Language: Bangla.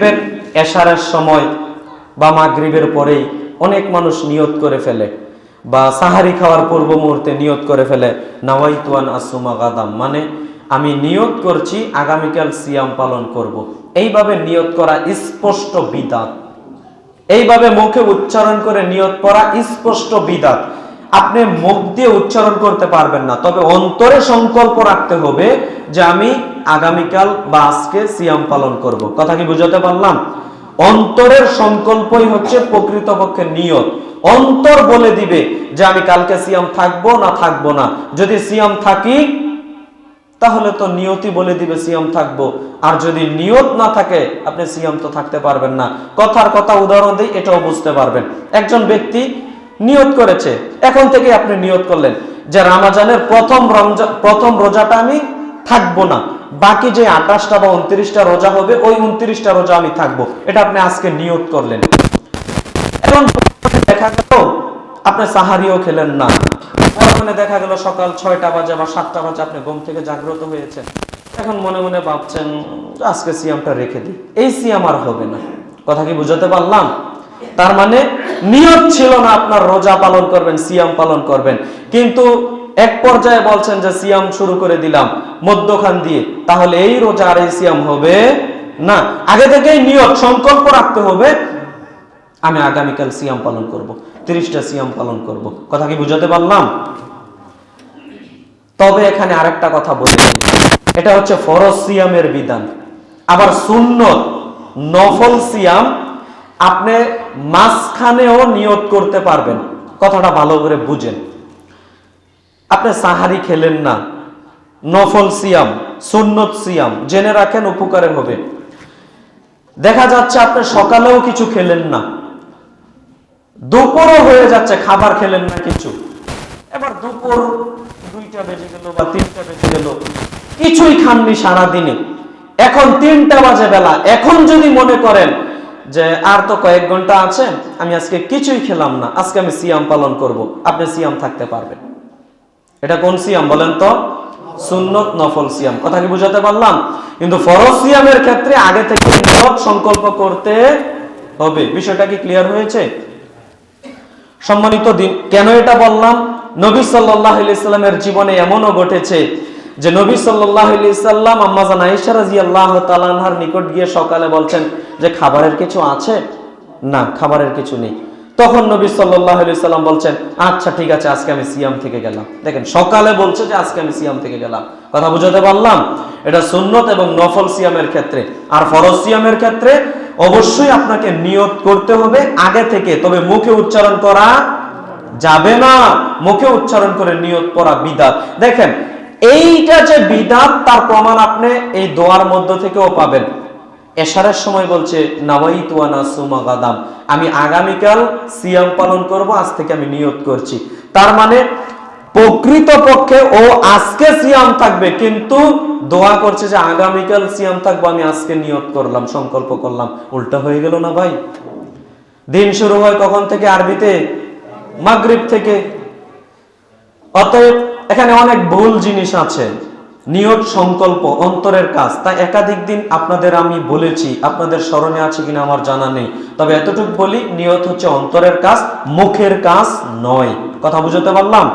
দেখবেন, এশারের সময় বা মাগরিবের পরেই অনেক মানুষ নিয়ত করে ফেলে বা সাহারি খাওয়ার পূর্ব মুহূর্তে নিয়ত করে ফেলে নাওয়াইতুয়ান আসুমা গাদাম। মানে আমি নিয়ত করছি, আগামীকাল সিয়াম পালন করব। এইভাবে নিয়ত করা স্পষ্ট বিদাত। এইভাবে মুখে উচ্চারণ করে নিয়ত করা স্পষ্ট বিদাত। আপনি মুখ দিয়ে উচ্চারণ করতে পারবেন না। তবে অন্তরে সংকল্প রাখতে হবে যে আমি আগামীকাল বা আজকে সিয়াম পালন করব। কথা কি বুঝাতে পারলাম? অন্তরের সংকল্পই হচ্ছে প্রকৃতপক্ষে নিয়ত। অন্তর বলে দিবে যে আমি কালকে সিয়াম থাকব না থাকব না। যদি সিয়াম থাকি, তাহলে তো নিয়তি বলে দিবে সিয়াম থাকব। আর যদি নিয়ত না থাকে, আপনি সিয়াম তো থাকতে পারবেন না। কথার কথা উদাহরণ দিই এটাও বুঝতে পারবেন। একজন ব্যক্তি নিয়ত করেছে। এখন থেকে আপনি নিয়ত করলেন যে রামাজানের প্রথম রমজান প্রথম রোজাটা আমি থাকব না। বাকি যে আঠাশটা বা উনত্রিশটা রোজা হবে, ওই উনত্রিশটা রোজা আমি থাকব। এটা আপনি আজকে নিয়ত করলেন। এখন দেখা গেল, আপনি সাহারিও খেলেন না। ওখানে দেখা গেল সকাল ছয়টা বাজে বা সাতটা বাজে আপনি ঘুম থেকে জাগ্রত হয়েছেন। এখন মনে মনে ভাবছেন, আজকে সিয়ামটা রেখে দিই। এই সিয়াম আর হবে না। কথা কি বুঝাতে পারলাম? তার মানে নিয়ত ছিল না আপনার রোজা পালন করবেন, সিয়াম পালন করবেন। কিন্তু এক পর্যায়ে বলছেন যে, সিয়াম শুরু করে দিলাম মধ্যখান দিয়ে, তাহলে এই রোজা আর এই সিয়াম হবে না। আগে থেকেই নিয়ত, সংকল্প রাখতে হবে, আমি আগামীকাল সিয়াম পালন করব, তিরিশটা সিয়াম পালন করব। কথা কি বুঝাতে পারলাম? তবে এখানে আরেকটা কথা বলে। এটা হচ্ছে ফরজ সিয়ামের বিধান। আবার সুন্নত, নফল সিয়াম, আপনি মাঝখানেও নিয়ত করতে পারবেন। কথাটা ভালো করে বুঝেন। আপনি সাহারি খেলেন না। নফল সিয়াম, সুন্নত সিয়াম, জেনে রাখেন উপকারে হবে। দেখা যাচ্ছে আপনি সকালেও কিছু খেলেন না। দুপুরও হয়ে যাচ্ছে, খাবার খেলেন না কিছু। এবার দুপুর দুইটা বেজে গেল বা তিনটা বেজে গেল। কিছুই খাননি সারাদিনে। এখন তিনটা বাজে বেলা। এখন যদি মনে করেন যে আর তো কয়েক ঘণ্টা আছে, আমি আজকে কিছুই খেলাম না। আজকে আমি সিয়াম পালন করব। আপনি সিয়াম থাকতে পারবেন। এটা কোন সিয়াম বলেন তো? সুন্নত নফল সিয়াম। কথা কি বুঝাতে পারলাম? কিন্তু ফরজ সিয়ামের ক্ষেত্রে আগে থেকে নিয়ত সংকল্প করতে হবে। বিষয়টা কি ক্লিয়ার হয়েছে? সম্মানিত দিন, কেন এটা বললাম? নবী সাল্লাহ ইসলামের জীবনে এমনও ঘটেছে যে নবী ইসাল্লাম আম্মাজান রাজি আল্লাহ তালানহার নিকট গিয়ে সকালে বলছেন যে খাবারের কিছু আছে? না, খাবারের কিছু নেই। তখন নবী সাল্লাহ সাল্লাম বলছেন আচ্ছা ঠিক আছে, আজকে আমি সিয়াম থেকে গেলাম। দেখেন, সকালে বলছে যে আজকে আমি সিয়াম থেকে গেলাম। কথা বুঝাতে পারলাম? এটা সুন্নত এবং নফল সিয়ামের ক্ষেত্রে। আর ফরজ সিয়ামের ক্ষেত্রে অবশ্যই আপনাকে নিয়ত করতে হবে আগে থেকে। তবে মুখে উচ্চারণ করা যাবে না। মুখে উচ্চারণ করে নিয়ত করা বিদাত। দেখেন এইটা যে বিদাত তার প্রমাণ আপনি এই দোয়ার মধ্য থেকেও পাবেন। এশারের সময় বলছে আমি আগামীকাল সিয়াম পালন করব, আজ থেকে আমি নিয়ত করছি। তার মানে প্রকৃত পক্ষে ও আজকে সিয়াম থাকবে, কিন্তু দোয়া করছে যে আগামীকাল সিয়াম থাকব, আমি আজকে নিয়ত করলাম, সংকল্প করলাম। উল্টা হয়ে গেল না ভাই? দিন শুরু হয় কখন থেকে? আরবিতে? মাগরিব থেকে। অতএব এখানে অনেক ভুল জিনিস আছে। নিয়ত, সংকল্প, অন্তরের কাজ। তাই একাধিক দিন আপনাদের আমি বলেছি, আপনাদের স্মরণে আছে কিনা আমার জানা নেই। তবে এতটুকু বলি, নিয়ত হচ্ছে অন্তরের কাজ, মুখের কাজ নয়। কথা বুঝতে পারলাম?